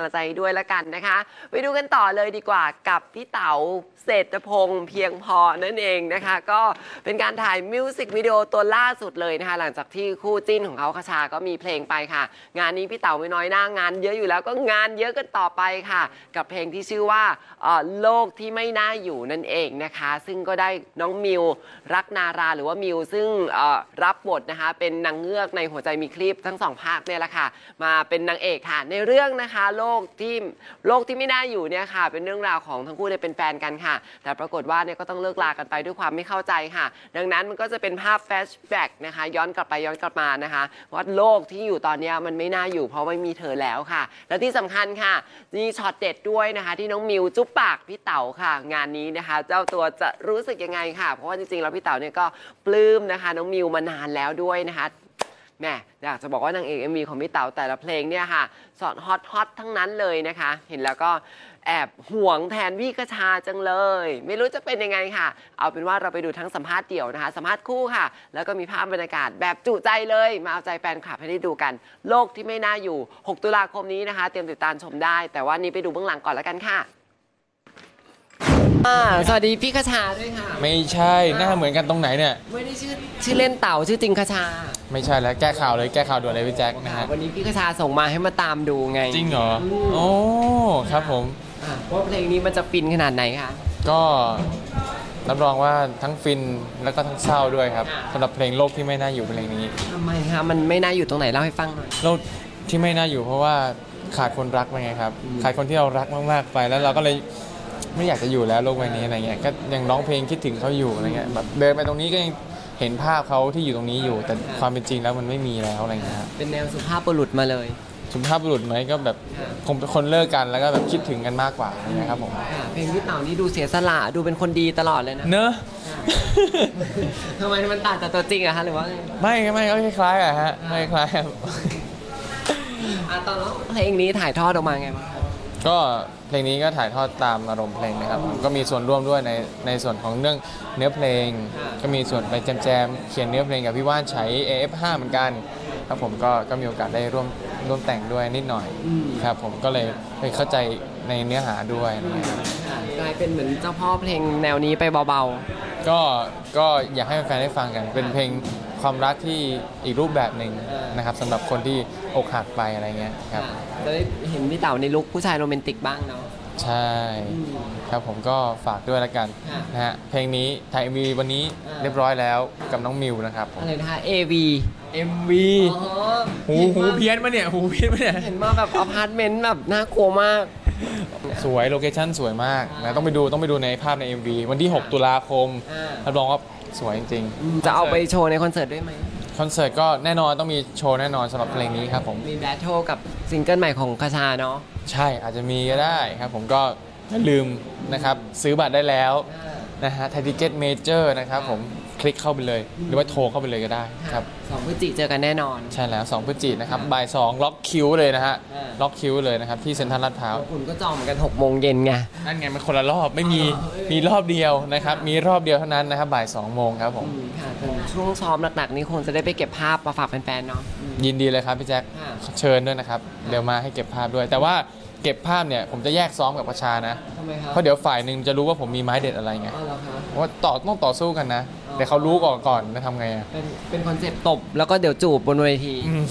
กำลังใจด้วยละกันนะคะ ไปดูกันต่อเลยดีกว่ากับพี่เต๋าเศรษฐพงษ์เพียงพอนั่นเองนะคะ ก็เป็นการถ่ายมิวสิกวิดีโอตัวล่าสุดเลยนะคะ หลังจากที่คู่จิ้นของเขาคชาก็มีเพลงไปค่ะ งานนี้พี่เต๋าไม่น้อยหน้างาน เยอะอยู่แล้วก็งานเยอะกันต่อไปค่ะ กับเพลงที่ชื่อว่าโลกที่ไม่น่าอยู่นั่นเองนะคะ ซึ่งก็ได้น้องมิวรักนาราหรือว่ามิวซึ่งรับบทนะคะ เป็นนางเงือกในหัวใจมีคลิปทั้งสองภาคเนี่ยแหละค่ะ มาเป็นนางเอกค่ะในเรื่องนะคะโลกที่โลกที่ไม่น่าอยู่เนี่ยค่ะ เป็นเรื่องราวของทั้งคู่เนี่ยเป็นแฟนกันค่ะ แต่ปรากฏว่าเนี่ยก็ต้องเลิกลากันไปด้วยความไม่เข้าใจค่ะ ดังนั้นมันก็จะเป็นภาพแฟชแบ็กนะคะ ย้อนกลับไปย้อนกลับมานะคะว่าโลกที่อยู่ตอนนี้มันไม่น่าอยู่ เพราะไม่มีเธอแล้วค่ะ และที่สำคัญค่ะมีช็อตเด็ดด้วยนะคะ ที่น้องมิวจุ๊บปากพี่เต๋าค่ะ งานนี้นะคะ เจ้าตัวจะรู้สึกยังไงค่ะ เพราะว่าจริงๆแล้วพี่เต๋าเนี่ยก็ปลื้มนะคะ น้องมิวมานานแล้วด้วยนะคะ แหม่อยากจะบอกว่านางเอก MV ของพี่เต๋าแต่ละเพลงเนี่ยค่ะ สอนฮอตฮอตทั้งนั้นเลยนะคะ เห็นแล้วก็แอบห่วงแทนพี่กระชาจังเลย ไม่รู้จะเป็นยังไงค่ะ เอาเป็นว่าเราไปดูทั้งสัมภาษณ์เดี่ยวนะคะ สัมภาษณ์คู่ค่ะ แล้วก็มีภาพบรรยากาศแบบจุใจเลย มาเอาใจแฟนคลับให้ได้ดูกัน โลกที่ไม่น่าอยู่ 6 ตุลาคมนี้นะคะ เตรียมติดตามชมได้ แต่ว่านี้ไปดูเบื้องหลังก่อนแล้วกันค่ะ อ่าสวัสดีพี่กระชาด้วยค่ะ ไม่ใช่หน้าเหมือนกันตรงไหนเนี่ย ไม่ได้ชื่อชื่อเล่นเต่าชื่อจริงกระชา ไม่ใช่แล้วแก้ข่าวเลยแก้ข่าวด่วนเลยพี่แจ็คนะค่ะฮะวันนี้พี่กระชาส่งมาให้มาตามดูไงจริงเหรอโอ้ครับผมอะว่าเพลงนี้มันจะฟินขนาดไหนคะก็รับรองว่าทั้งฟินแล้วก็ทั้งเศร้าด้วยครับค่ะสำหรับเพลงโลกที่ไม่น่าอยู่เพลงนี้ทำไมคะมันไม่น่าอยู่ตรงไหนเล่าให้ฟังหน่อยโลกที่ไม่น่าอยู่เพราะว่าขาดคนรักไปไงครับอืมขาดคนที่เรารักมากๆไปแล้วเราก็เลย ไม่อยากจะอยู่แล้วโลกใบนี้อะไรเงี้ยก็ยังร้องเพลงคิดถึงเขาอยู่อะไรเงี้ยแบบเดินไปตรงนี้ก็ยังเห็นภาพเขาที่อยู่ตรงนี้อยู่ แต่ความเป็นจริงแล้วมันไม่มีแล้วอะไรเงี้ยครับเป็นแนวสุภาพบุรุษมาเลย สุภาพบุรุษไหมก็แบบค่ะคงเป็นคนเลิกกันแล้วก็แบบคิดถึงกันมากกว่าอย่างเงี้ยครับผมค่ะเพลงพี่เต๋านี่ดูเสียสละดูเป็นคนดีตลอดเลยนะเนอะ ทำไมมันต่างจากตัวจริงอะคะหรือว่าไงไม่ไม่ก็คล้ายๆอะฮะไม่คล้ายๆครับ อะตอนแล้วเพลงนี้ถ่ายทอดออกมาไงบ้างคะ ก็เพลงนี้ก็ถ่ายทอดตามอารมณ์เพลงนะครับก็มีส่วนร่วมด้วยในในส่วนของเรื่องเนื้อเพลง ก็มีส่วนไปแจมๆเขียนเนื้อเพลงกับพี่ว่านใช้ AF5 เหมือนกันครับผมก็ก็มีโอกาสได้ร่วมร่วมแต่งด้วยนิดหน่อยครับผมก็เลยไปเข้าใจในเนื้อหาด้วยอะไรเงี้ยค่ะกลายเป็นเหมือนเจ้าพ่อเพลงแนวนี้ไปเบาก็ก็อยากให้แฟนๆได้ฟังกันเป็นเพลง ความรักที่อีกรูปแบบหนึ่งนะครับสำหรับคนที่อกหักไปอะไรเงี้ยๆครับค่ะจะได้เห็นพี่เต๋าในลุคผู้ชายโรแมนติกบ้างเนาะ ใช่ครับผมก็ฝากด้วยละกันค่ะนะฮะเพลงนี้ถ่าย MV วันนี้อ่า เรียบร้อยแล้วกับน้องมิวนะครับผม อะไรนะคะ AV MV อ๋อหูหูเพี้ยนปะเนี่ยหูเพี้ยนปะเนี่ย เห็นมาแบบอพาร์ตเมนต์แบบน่ากลัวมาก สวยโลเคชั่นสวยมากนะต้องไปดูต้องไปดูในภาพใน MV วันที่ 6 ตุลาคมอ่ารับรองว่าสวยจริงๆจะเอาไปโชว์ในคอนเสิร์ตด้วยไหมคอนเสิร์ตก็แน่นอนต้องมีโชว์แน่นอนสำหรับเพลงนี้ครับผมมีแบทเทิลกับซิงเกิลใหม่ของคาชาเนาะใช่อาจจะมีก็ได้ครับผมก็อย่าลืมนะครับซื้อบัตรได้แล้วนะฮะไททิเก็ตเมเจอร์นะครับผม คลิกเข้าไปเลย หรือว่าโทรเข้าไปเลยก็ได้ครับ สองพฤศจิเจอกันแน่นอน ใช่แล้ว2พฤศจิกนะครับบ่าย2ล็อกคิวเลยนะฮะอ่า ล็อกคิวเลยนะครับที่เซ็นทรัลลาดพร้าว คุณก็จองเหมือนกัน6โมงเย็นไง นั่นไงมันคนละรอบไม่มีอ๋อมีรอบเดียวนะครับ มีรอบเดียวเท่านั้นนะครับบ่าย2โมงครับผมอืมค่ะถึงช่วงซ้อมหนักๆนี้คงจะได้ไปเก็บภาพมาฝากแฟนๆเนาะอืมยินดีเลยครับพี่แจ็คค่ะ เชิญด้วยนะครับ เดี๋ยวมาให้เก็บภาพด้วย แต่ว่า เก็บภาพเนี่ยผมจะแยกซ้อมกับประชานะ ทำไมครับเพราะเดี๋ยวฝ่ายหนึ่งจะรู้ว่าผมมีไม้เด็ดอะไรไงอ๋อเหรอคะว่าต่อต้องต่อสู้กันนะ อ๋อ แต่เขารู้ก่อนก่อนจะทำไงอะเป็นเป็นคอนเซปต์ตบ แล้วก็เดี๋ยวจูบบนเวทีอืม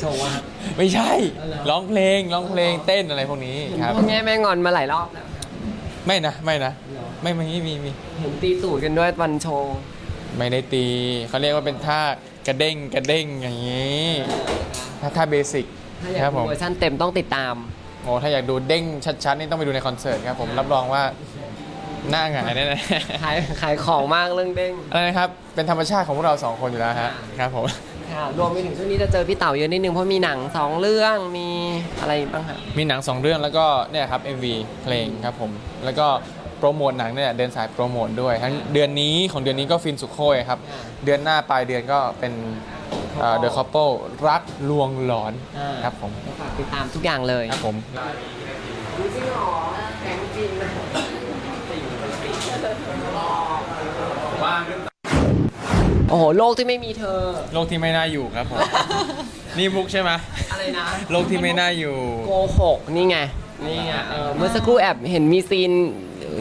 โชว์ว่า ไม่ใช่อ๋อเหรอ ร้องเพลงร้องเพลงเต้นอะไรพวกนี้เห็นครับ พ่อแม่แม่งอนมาหลายรอบแล้วไม่นะไม่นะเหรอไม่ไม่มีมี เห็นตีตูดกันด้วยวันโชว์ไม่ได้ตี เขาเรียกว่าเป็นท่ากระเด้งกระเด้งอย่างนี้ ท่าท่าเบสิกถ้าอยาครักบผดูม เวอร์ชันเต็มต้องติดตาม โอ้ถ้าอยากดูเด้งชัดๆนี่ต้องไปดูในคอนเสิร์ตครับผมรับรองว่าหน้าหงายแน่ๆขายขายของมากเรื่องเด้งอะไรนะครับเป็นธรรมชาติของพวกเราสองคนอยู่แล้วฮะครับผม ค่ะรวมไปถึงช่วงนี้จะเจอพี่เต๋าเยอะนิดนึงเพราะมีหนังสองเรื่องมีอะไรบ้างคะมีหนังสองเรื่องแล้วก็เนี่ยครับ MV เพลงครับผม แล้วก็โปรโมทหนังเนี่ยเดินสายโปรโมทด้วยทั้งเดือนนี้ของเดือนนี้ก็ฟินสุโคยครับ เดือนหน้าปลายเดือนก็เป็น เดอะคัพเปิลรักลวงหลอนครับผมฝากติดตามทุกอย่างเลย ครับผม จริงหรอแข็งจริงนะโอ้โห โลกที่ไม่มีเธอ โลกที่ไม่น่าอยู่ครับผม นี่มุกใช่ไหมอะไรนะโลกที่ไม่น่าอยู่ โกหกนี่ไง นี่ไง เออ เมื่อสักครู่แอบเห็นมีซีน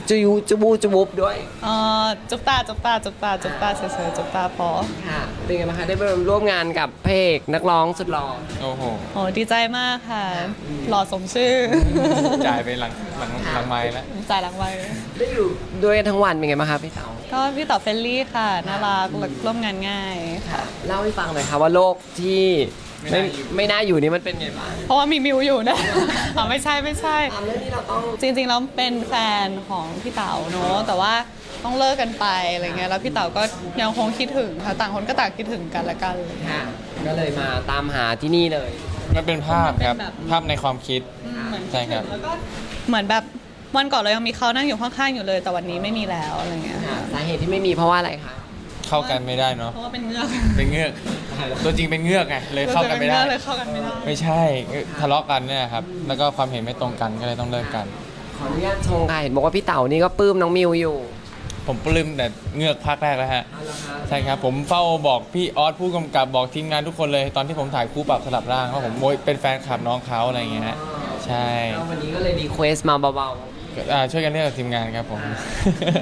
จุยูจูบูจูบุบด้วยเอ่อจุบตาจุบตาจุบตาจุบตาเฉยๆจุบตาพอค่ะเป็นไงบ้างคะได้ไปร่วมงานกับพระเอกนักร้องสุดหล่อโอ้โหโอ้ดีใจมากค่ะ หล่อสมชื่อ จ่ายไปหลังหลังหลังไม้แล้วจ่ายหลังไว้ได้อยู่ด้วยกันทั้งวันเป็นไงบ้างคะพี่เต๋าก็พี่ต่อเฟรนลี่ค่ะน่ารักร่วมงานง่ายค่ะ เล่าให้ฟังหน่อยค่ะว่าโลกที่ ไม่ไม่น่าอยู่ไม่น่าอยู่นี่มันเป็นไงบ้างเพราะว่ามีมิวอยู่นะ อ๋อไม่ใช่ไม่ใช่ตามเรื่องที่เราต้องจริงๆแล้วเป็นแฟนของพี่เต๋าเนอะแต่ว่าต้องเลิกกันไปอะไรเงี้ยแล้วพี่เต๋าก็ยังคงคิดถึงค่ะต่างคนก็ต่างคิดถึงกันและกันเลยค่ะก็เลยมาตามหาที่นี่เลย มันเป็นภาพครับ มันเป็นแบบ ภาพในความคิด เหมือนใช่ครับ แล้วก็เหมือนแบบวันก่อนเรายังมีเขานั่งอยู่ข้างๆอยู่เลย แต่วันนี้ไม่มีแล้วอะไรเงี้ยค่ะสาเหตุที่ไม่มีเพราะว่าอะไรคะ เข้ากันไม่ได้เนาะ เพราะว่าเป็นเงือก เป็นเงือก ตัวจริงเป็นเงือกไงเลยเข้ากันไม่ได้ เลยเข้ากันไม่ได้ ไม่ใช่ทะเลาะกันเนี่ยครับแล้วก็ความเห็นไม่ตรงกันก็เลยต้องเลิกกัน ขออนุญาตชงค่ะเห็นบอกว่าพี่เต๋านี่ก็ปลื้มน้องมิวอยู่ ผมปลื้มแต่เงือกภาคแรกแล้วฮะใช่ครับผมเฝ้าบอกพี่ออสผู้กำกับบอกทีมงานทุกคนเลยตอนที่ผมถ่ายคู่ปรับสลับร่างเพราะผมโวยเป็นแฟนคลับน้องเขาอะไรอย่างเงี้ยฮะใช่แล้ววันนี้ก็เลยรีเควสมาเบาอ่าช่วยกันเลือกกับทีมงานครับผม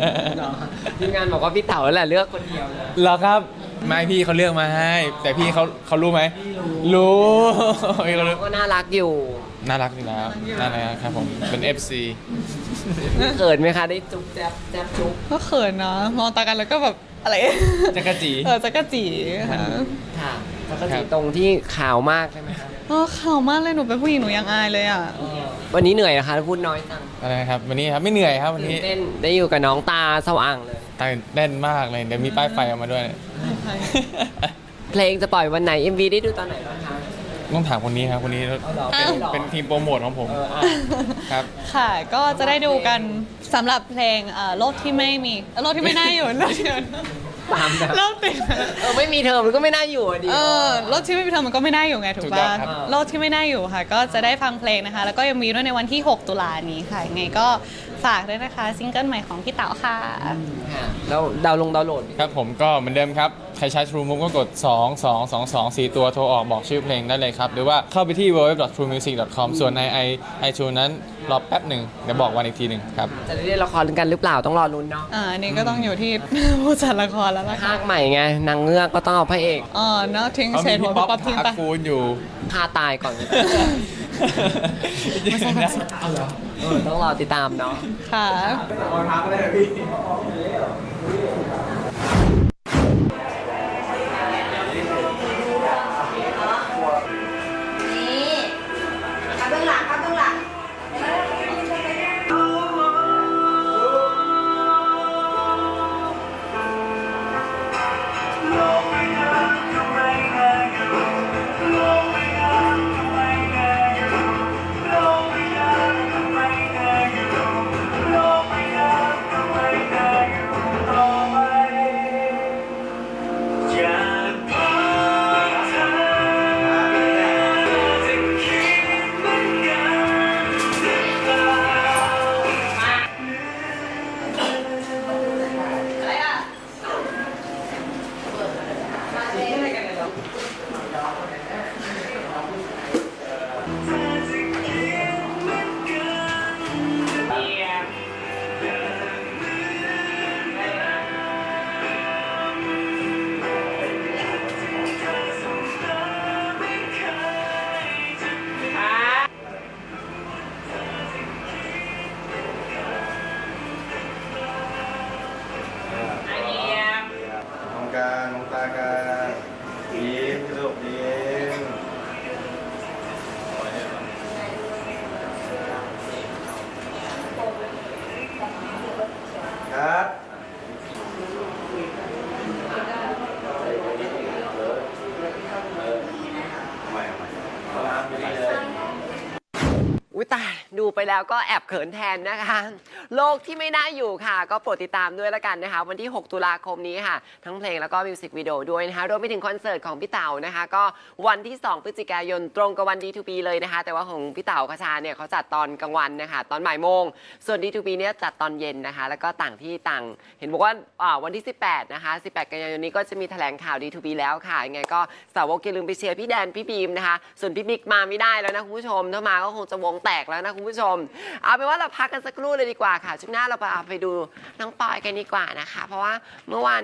ๆทีมงานบอกว่าพี่เต๋าแหละเลือกคนเดียวเลย เหรอครับ ไม่พี่เขาเลือกมาให้ แต่พี่เขาเขารู้ไหมรู้พี่เขารู้ก็น่ารักอยู่น่ารักอยู่แล้วน่ารักครับผมเป็น FC เขินไหมคะได้จุ๊บแจ๊บแจ๊บจุ๊บก็เขินนะมองตากันแล้วก็แบบอะไรจักรจีเออจักรจีค่ะค่ะแล้วก็ครัสีบตรงที่ขาวมากใช่ไหมคะเออข่าวมากเลยหนูเป็นผู้หญิงหนูยังอายเลยอะวันนี้เหนื่อยนะคะพูดน้อยจังอะไรนะครับวันนี้ครับไม่เหนื่อยครับวันตื่นี้นเต้นได้อยู่กับน้องตาสว่างเลยตื่นเต้นมากเลยเดี๋ยวมีป้ายไฟออกมาด้วย เพลงจะปล่อยวันไหน MV ได้ดูตอนไหนบ้างคะต้องถามคนนี้ครับคนนี้เอาเหรอเป็นเอาเหรอเป็นทีมโปรโมทของผมเอออะครับ ค่ะ ก็จะได้ดูกันสำหรับเพลงเอ่อโลกที่ไม่มีเอ่อโลกที่ไม่น่าอยู่โลกที่ตามแบบโลกติดเออไม่มีเธอมันก็ไม่น่าอยู่อะดิเออโลกที่ไม่มีเธอมันก็ไม่น่าอยู่ไงถูกถูกต้อป่ะงครับโลกที่ไม่น่าอยู่ค่ะ ก็จะได้ฟังเพลงนะคะ แล้วก็ยังมีด้วยในวันที่ 6 ตุลานี้ค่ะยังไงก็ฝากด้วยนะคะซิงเกิลใหม่ของพี่เต๋าค่ะค่ะแล้วดาวน์ลงดาวน์โหลดครับผมก็เหมือนเดิมครับ ใครใช้ True Move ก็กด 2 2 2 2 4 ตัวโทรออกบอกชื่อเพลงได้เลยครับ หรือว่าเข้าไปที่ www.truemusic.com ส่วนใน i iTunes นั้นรอแป๊บหนึ่งเดี๋ยวบอกวันอีกทีหนึ่งครับ จะได้เล่นละครกันหรือเปล่าต้องรอลุ้นเนาะอ่าอันนี้ก็ต้องอยู่ที่ ผู้จัดละครแล้วล่ะค่ะภาคใหม่ไงนางเงือกก็ต้องเอาพระเอกอ๋อเนาะทิ้งเขาเฉมีดหัวพี่พี่ป๊ป๊ออปปทิ้งทักไปฟูนอยู่ ฆ่าตายก่อน ไม่ใช่นะเออต้องรอติดตามเนาะ ค่ะนี่ อุ้ยตายดูไปแล้วก็แอบเขินแทนนะคะ โลกที่ไม่น่าอยู่ค่ะ ก็โปรดติดตามด้วยละกันนะคะ วันที่ 6 ตุลาคมนี้ค่ะ ทั้งเพลงแล้วก็มิวสิกวิดีโอด้วยนะคะรวมไปถึงคอนเสิร์ตของพี่เต๋านะคะ ก็วันที่ 2 พฤศจิกายนตรงกับวัน D2B เลยนะคะ แต่ว่าของพี่เต๋าคชาเนี่ยเขาจัดตอนกลางวันนะคะ ตอนบ่ายโมง ส่วน D2B เนี่ยจัดตอนเย็นนะคะ แล้วก็ต่างที่ต่าง เห็นบอกว่าวันที่ 18 นะคะ 18 กันยายนนี้ก็จะมีแถลงข่าว D2B แล้วค่ะยังไงก็สาวกอย่าลืมไปเชียร์พี่แดนพี่บีมนะคะ ส่วนพี่บิ๊กมาไม่ได้แล้วนะคุณผู้ชมถ้ามาก็คงจะวงแตกแล้วนะคุณผู้ชม เอาเป็นว่าเราพักกันสักครู่เลยดีกว่าค่ะช่วงหน้าเราไปเอาไปดูน้องปอยกันดีกว่านะคะ เพราะว่าเมื่อวาน